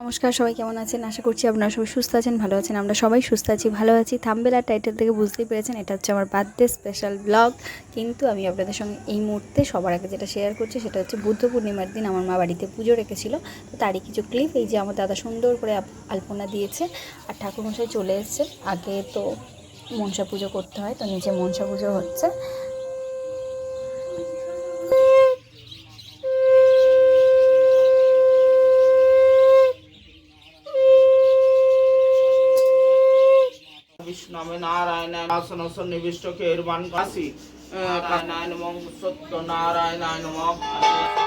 নমস্কার, সবাই কেমন আছেন? আশা করছি আপনারা সবাই সুস্থ আছেন, ভালো আছেন। আমরা সবাই সুস্থ আছি, ভালো আছি। থাম্বেল আর টাইটেল থেকে বুঝতেই পেরেছেন, এটা হচ্ছে আমার বার্থডে স্পেশাল ব্লগ কিন্তু আমি আপনাদের সঙ্গে এই মুহূর্তে সবার আগে যেটা শেয়ার করছি, সেটা হচ্ছে বুদ্ধ পূর্ণিমার দিন আমার মা বাড়িতে পুজো রেখেছিল। তো তারই কিছু ক্লিপ এই যে আমার দাদা সুন্দর করে আলপনা দিয়েছে আর ঠাকুরমশাই চলে এসছে। আগে তো মনসা পুজো করতে হয়, তো নিচে মনসা পুজো হচ্ছে। নারায়ণায় আসন সন্নিবিষ্ট কেরবান কাশি। নারায়ণায় নমঃ সত্য নারায়ণায় নমঃ দেবী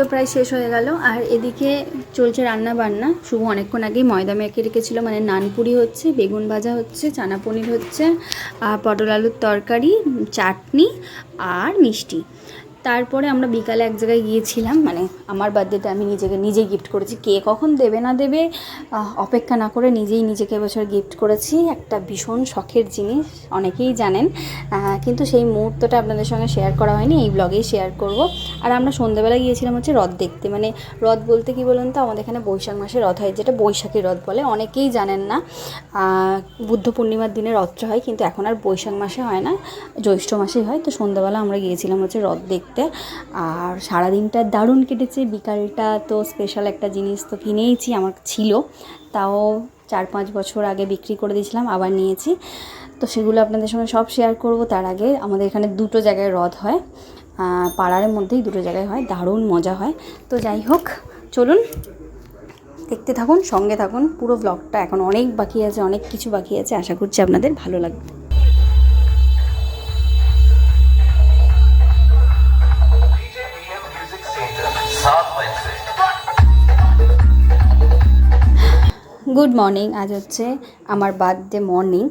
তো প্রায় শেষ হয়ে গেল। আর এদিকে চলছে রান্না বান্না শুভ অনেকক্ষণ আগেই ময়দা মেখে রেখেছিল মানে নানপুরি হচ্ছে, বেগুন ভাজা হচ্ছে, চানা পনির হচ্ছে আর পটল আলুর তরকারি, চাটনি আর মিষ্টি। তারপরে আমরা বিকালে এক জায়গায় গিয়েছিলাম মানে আমার বার্থডেতে আমি নিজেকে নিজেই গিফট করেছি। কে কখন দেবে না দেবে অপেক্ষা না করে নিজেই নিজেকে এবছর গিফট করেছি। একটা ভীষণ শখের জিনিস, অনেকেই জানেন। কিন্তু সেই মুহূর্তটা আপনাদের সঙ্গে শেয়ার করা হয়নি, এই ব্লগেই শেয়ার করব। আর আমরা সন্ধ্যেবেলা গিয়েছিলাম হচ্ছে রথ দেখতে। মানে রথ বলতে কি বলুন তো, আমাদের এখানে বৈশাখ মাসে রথ হয়, যেটা বৈশাখী রথ বলে। অনেকেই জানেন না বুদ্ধ পূর্ণিমার দিনে রথটা হয়, কিন্তু এখন আর বৈশাখ মাসে হয় না, জ্যৈষ্ঠ মাসেই হয়। তো সন্ধ্যাবেলা আমরা গিয়েছিলাম হচ্ছে রথ দেখতে। আর সারাদিনটা দারুণ কেটেছে। বিকালটা তো স্পেশাল একটা জিনিস তো কিনেইছি, আমার ছিল। তাও চার পাঁচ বছর আগে বিক্রি করে দিয়েছিলাম, আবার নিয়েছি। তো সেগুলো আপনাদের সঙ্গে সব শেয়ার করব। তার আগে আমাদের এখানে দুটো জায়গায় রথ হয়। পাড়ার মধ্যেই দুটো জায়গায় হয়। দারুণ মজা হয়। তো যাই হোক, চলুন দেখতে থাকুন, সঙ্গে থাকুন। পুরো ব্লগটা এখন অনেক বাকি আছে, অনেক কিছু বাকি আছে। আশা করছি আপনাদের ভালো লাগবে। গুড মর্নিং আজ হচ্ছে আমার বার্থডে মর্নিং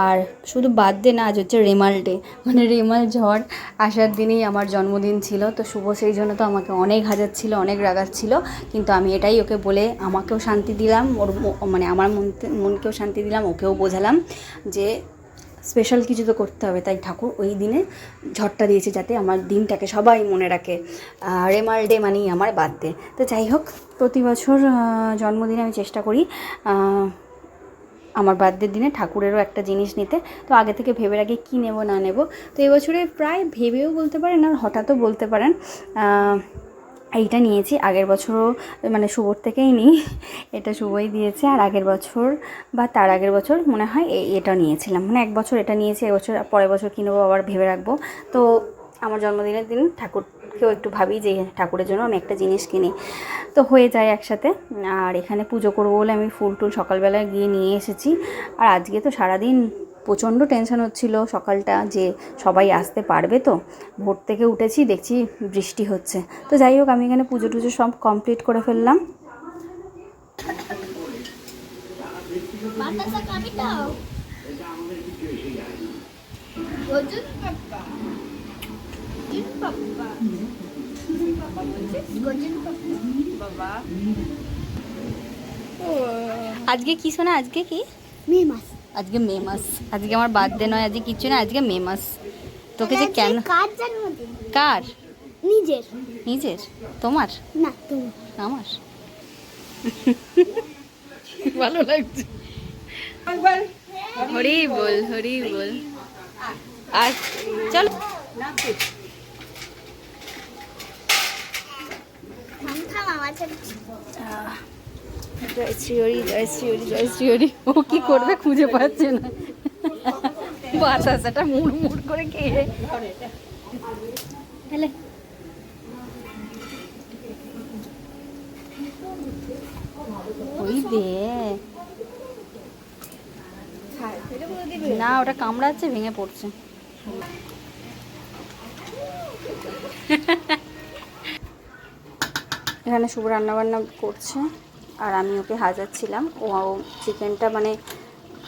আর শুধু বার্থডে না, আজ হচ্ছে রেমাল ডে মানে রেমাল ঝড় আসার দিনেই আমার জন্মদিন ছিল, তো শুভ সেই জন্য তো আমাকে অনেক হাজার ছিল অনেক ছিল কিন্তু আমি এটাই ওকে বলে আমাকেও শান্তি দিলাম, ওর মানে আমার মন মনকেও শান্তি দিলাম, ওকেও বোঝালাম যে স্পেশাল কিছু তো করতে হবে। তাই ঠাকুর ওই দিনে ঝড়টা দিয়েছে যাতে আমার দিনটাকে সবাই মনে রাখে। রেমাল ডে মানেই আমার বার্থডে তো যাই হোক, প্রতি বছর জন্মদিনে আমি চেষ্টা করি আমার বার্থডের দিনে ঠাকুরেরও একটা জিনিস নিতে। তো আগে থেকে ভেবে রাখি কী নেব, না নেব। তো এবছরে প্রায় ভেবেও বলতে পারেন আর হঠাৎও বলতে পারেন এইটা নিয়েছি, আগের বছরও মানে শুভর থেকেই নিই। এটা শুভই দিয়েছে, আর আগের বছর, বা তার আগের বছর মনে হয় এই এটা নিয়েছিলাম। মানে এক বছর এটা নিয়েছি এবছর পরের বছর কিনবো আবার ভেবে রাখব। তো আমার জন্মদিনের দিন ঠাকুরকেও একটু ভাবি যে ঠাকুরের জন্য আমি একটা জিনিস কিনি। তো হয়ে যায় একসাথে, আর এখানে পুজো করব বলে আমি ফুল টুল সকালবেলা গিয়ে নিয়ে এসেছি। আর আজকে তো সারাদিন প্রচণ্ড টেনশন হচ্ছিল সকালটা যে সবাই আসতে পারবে তো। ভোর থেকে উঠেছি দেখছি বৃষ্টি হচ্ছে। তো যাই হোক আমি এখানে পুজো টুজো সব কমপ্লিট করে ফেললাম। আজকে কি শোনা আজকে কি? মে মাস। আজকে মে মাস। আজকে আমার বার্থডে নয় আজকে কিচ্ছু না আজকে মে মাস। তোকে যে কেন? কার জন্মদিন? কার? নিজের। নিজের? তোমার? না তুমি। আমার? ভালো লাগছে। হরি বল হরি বল আর চল। থাম থাম আমার জয় শ্রী হরি জয় শ্রী হরি জয় শ্রী হরি। ও কি করবে খুঁজে পাচ্ছে না। বাতাসাটা মুড় মুড় করে খেয়ে। হেলে ওই দে। না ওটা কামড়াচ্ছে ভেঙে পড়ছে। এখানে শুভ রান্নাবান্না করছে। আর আমি ওকে হাজাচ্ছিলাম। ও চিকেনটা মানে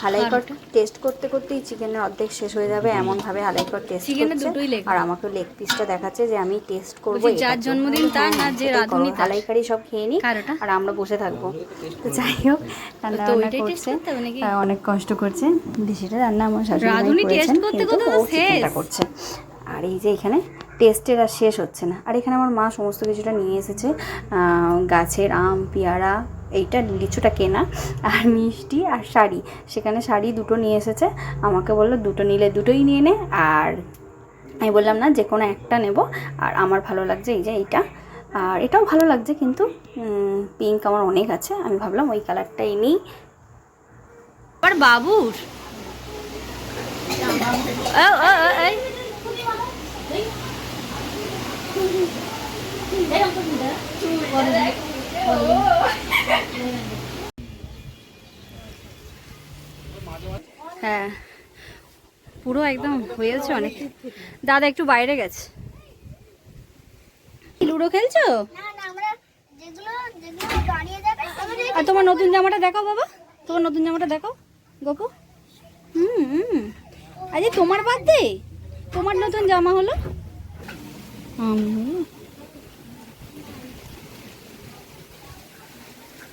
হালাইকট টেস্ট করতে করতেই চিকেনের অর্ধেক শেষ হয়ে যাবে এমন ভাবে হালাইকট টেস্ট চিকেনের করছে। আর আমাকে লেগ পিসটা দেখাচ্ছে যে আমি টেস্ট করব যার জন্মদিন তার না যে রাঁধুনি তার? হালাইকারি সব খেয়ে নি কার ওটা? আর আমরা বসে থাকব। তো যাই হোক রান্না বান্না করছে। করতে হ্যাঁ, অনেক কষ্ট করছে। বেশিটা রান্না আমার শাশুড়ি করেছেন কিন্তু ও চিকেনটা। করছে। আর এই যে এখানে টেস্টের আর শেষ হচ্ছে না। আর এখানে আমার মা সমস্ত কিছুটা নিয়ে এসেছে। গাছের আম পেয়ারা এইটা লিচুটা কেনা আর মিষ্টি আর শাড়ি। সেখানে শাড়ি দুটো নিয়ে এসেছে। আমাকে বলল দুটো নিলে দুটোই নিয়ে নে। আর আমি বললাম না যে কোনো একটা নেব। আর আমার ভালো লাগছে এই যে এইটা। আর এটাও ভালো লাগছে কিন্তু পিঙ্ক আমার অনেক আছে। আমি ভাবলাম ওই কালারটাই নিই। আর বাবুর। ও, ও, ও, এই। হ্যাঁ। পুরো একদম হয়েছে অনেক। দাদা একটু বাইরে গেছে। লুডো খেলছো? আর তোমার নতুন জামাটা দেখাও বাবা। তোমার নতুন জামাটা দেখাও, গপু। হুম আজকে তোমার বার্থডে তোমার নতুন জামা হলো? হুম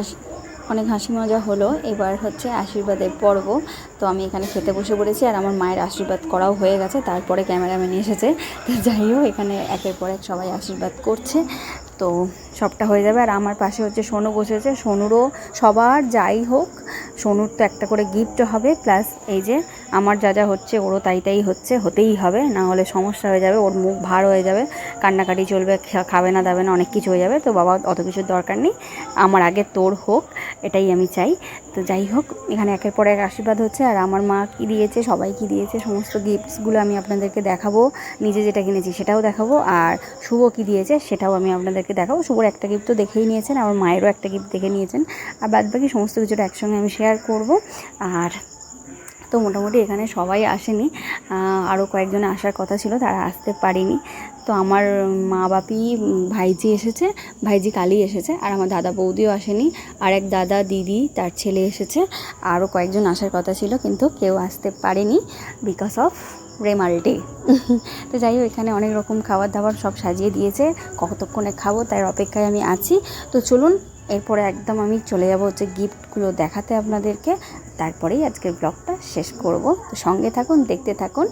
হাসি, অনেক হাসি মজা হলো। এবার হচ্ছে আশীর্বাদের পর্ব। তো আমি এখানে খেতে বসে পড়েছি আর আমার মায়ের আশীর্বাদ করাও হয়ে গেছে। তারপরে ক্যামেরাম্যান এসেছে। তো যাই হোক, এখানে একের পর এক সবাই আশীর্বাদ করছে। তো সবটা হয়ে যাবে। আর আমার পাশে হচ্ছে সোনু বসেছে। সোনুরও সবার যাই হোক, সোনুর তো একটা করে গিফট হবে। প্লাস এই যে আমার যা যা হচ্ছে, ওরও তাই তাই হচ্ছে, হতেই হবে। না হলে সমস্যা হয়ে যাবে, ওর মুখ ভার হয়ে যাবে, কান্নাকাটি চলবে খাবে না দাবে না, অনেক কিছু হয়ে যাবে। তো বাবা অত কিছুর দরকার নেই। আমার আগে তোর হোক, এটাই আমি চাই। তো যাই হোক, এখানে একের পর এক আশীর্বাদ হচ্ছে। আর আমার মা কী দিয়েছে, সবাই কী দিয়েছে, সমস্ত গিফটসগুলো আমি আপনাদেরকে দেখাবো। নিজে যেটা কিনেছি সেটাও দেখাবো। আর শুভ কী দিয়েছে, সেটাও আমি আপনাদেরকে দেখাবো। শুভর একটা গিফট তো দেখেই নিয়েছেন, আমার মায়েরও একটা গিফট দেখে নিয়েছেন। আর বাদ বাকি সমস্ত কিছুটা একসঙ্গে আমি শেয়ার করব। আর তো মোটামুটি এখানে সবাই আসেনি। আরও কয়েকজন আসার কথা ছিল, তারা আসতে পারেনি। তো আমার মা বাপি ভাইজি এসেছে, ভাইজি কালি এসেছে, আর আমার দাদা বৌদিও আসেনি। আর এক দাদা দিদি, তার ছেলে এসেছে। আরও কয়েকজন আসার কথা ছিল, কিন্তু কেউ আসতে পারেনি বিকজ অফ রেমাল ডে তো যাই হোক, এখানে অনেক রকম খাবার দাবার সব সাজিয়ে দিয়েছে। কতক্ষণে খাব তার অপেক্ষায় আমি আছি। তো চলুন, এরপরে একদম আমি চলে যাব হচ্ছে গিফটগুলো দেখাতে আপনাদেরকে। তারপরেই আজকের ব্লগটা শেষ করব। তো সঙ্গে থাকুন, দেখতে থাকুন।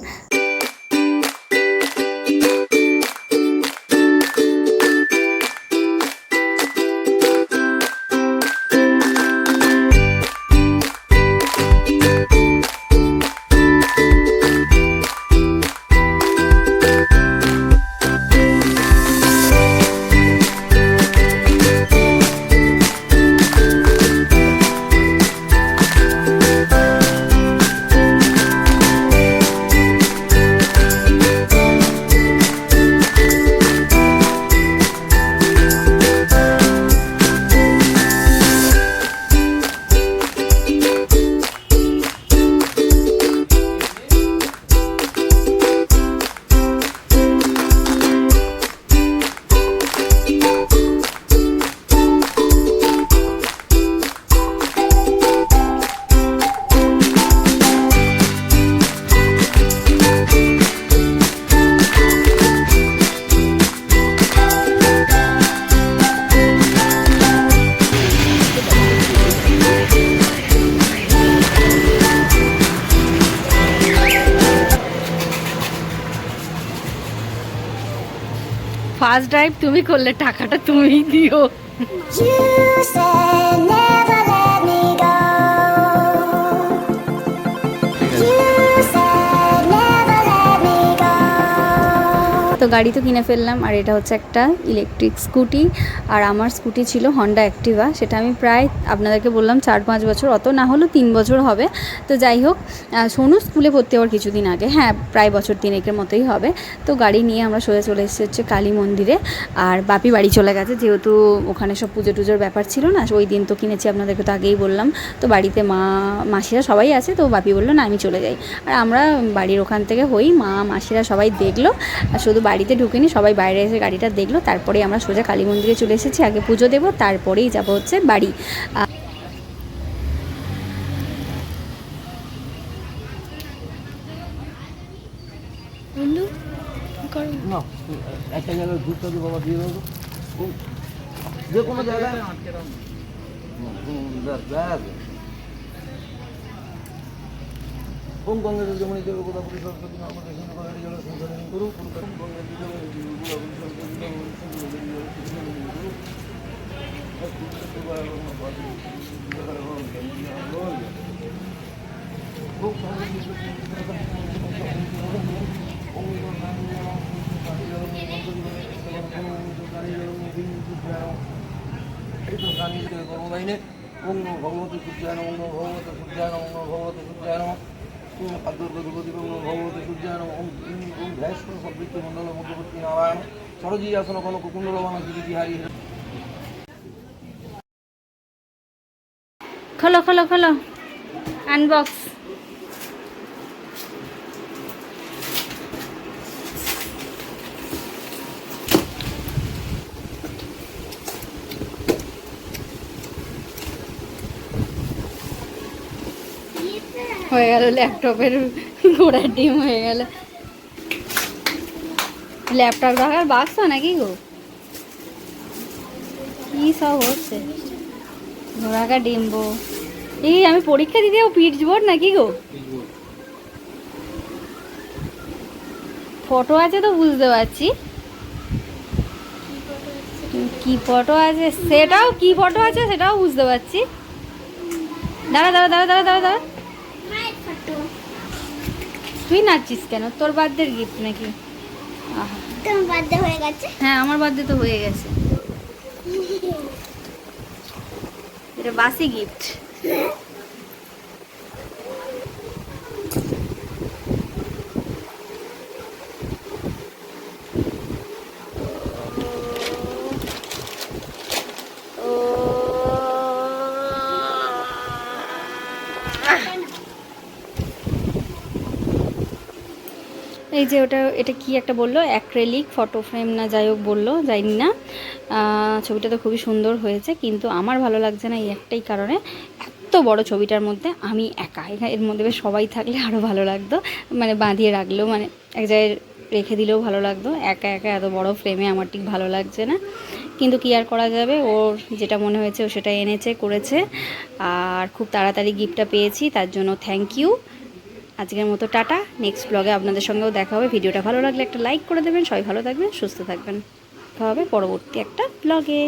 ফার্স্ট ড্রাইভ তুমি করলে টাকাটা তুমি দিও। গাড়ি তো কিনে ফেললাম, আর এটা হচ্ছে একটা ইলেকট্রিক স্কুটি আর আমার স্কুটি ছিল হন্ডা অ্যাক্টিভা সেটা আমি প্রায় আপনাদেরকে বললাম চার পাঁচ বছর, অত না হলেও তিন বছর হবে। তো যাই হোক সোনু স্কুলে ভর্তি হওয়ার কিছুদিন আগে হ্যাঁ প্রায় বছর তিনেকের মতোই হবে। তো গাড়ি নিয়ে আমরা সোজা চলে এসেছি হচ্ছে কালী মন্দিরে, আর বাপি বাড়ি চলে গেছে, যেহেতু ওখানে সব পুজো টুজোর ব্যাপার ছিল না, ওই দিন তো কিনেছি আপনাদেরকে তো আগেই বললাম। তো বাড়িতে মা, মাসিরা সবাই আছে, তো বাপি বলল, না, আমি চলে যাই। আর আমরা বাড়ির ওখান থেকে হই, মা, মাসিরা সবাই দেখল, আর শুধু বাড়িতে ঢুকিনি সবাই বাইরে এসে গাড়িটা দেখল তারপরে আমরা সোজা কালী মন্দিরে চলে এসেছি আগে পুজো দেবো তারপরেই যাব হচ্ছে বাড়ি। আ- না একটা জায়গায় ঘুরতে হবে বাবা দিয়ে দেবো যে কোনো জায়গায়? ওম গঙ্গা যেমন জল গোদাবরী সরস্বতী নর্মদা সিন্ধু কাবেরী জল সংশোধন করু ওম গঙ্গা জল গোদাবরী সরস্বতী কর্মদায়িনে ওম নমো ভগবতী সূর্যায় নম ওম নমো ভগবতী সূর্যায় নম ভগবতী সূর্যায় নম ওম পাদ্রপতি ওম নমো ভগবতী সূর্যায় নম ওম ওম আসন খোলো খোলো খোলো। আনবক্স হয়ে গেল, ল্যাপটপের ঘোড়ার ডিম হয়ে গেল। ল্যাপটপ রাখার বাক্স নাকি গো? কি সব হচ্ছে? ঘোড়াকা ডিম্বো এই আমি পরীক্ষা দিতে যাব পিটস বোর্ড নাকি গো? ফটো আছে তো বুঝতে পারছি। কি ফটো আছে? সেটাও কি ফটো আছে সেটাও বুঝতে পারছি। দাঁড়া দাঁড়া দাঁড়া দাঁড়া দাঁড়া দাঁড়া। তুই নাচছিস কেন? তোর বার্থডের গিফট নাকি? তোমার বার্থডে হয়ে গেছে? হ্যাঁ আমার বার্থডে তো হয়ে গেছে। এটা বাসি গিফট এই যে ওটা, এটা কি একটা বলল? অ্যাক্রেলিক, ফটো ফ্রেম না যাই হোক বলল, জানি না। ছবিটা তো খুবই সুন্দর হয়েছে, কিন্তু আমার ভালো লাগছে না এই একটাই কারণে। এত বড় ছবিটার মধ্যে আমি একা এর মধ্যে সবাই থাকলে আরও ভালো লাগতো। মানে বাঁধিয়ে রাখলেও মানে এক জায়গায় রেখে দিলেও ভালো লাগতো। একা একা এত বড় ফ্রেমে আমার ঠিক ভালো লাগছে না। কিন্তু কি আর করা যাবে? ওর যেটা মনে হয়েছে ও সেটা এনেছে, করেছে। আর খুব তাড়াতাড়ি গিফটটা পেয়েছি, তার জন্য থ্যাংক ইউ আজকের মতো টাটা। নেক্সট ব্লগে আপনাদের সঙ্গেও দেখা হবে। ভিডিওটা ভালো লাগলে একটা লাইক করে দেবেন। সবাই ভালো থাকবেন, সুস্থ থাকবেন। দেখা হবে পরবর্তী একটা ব্লগে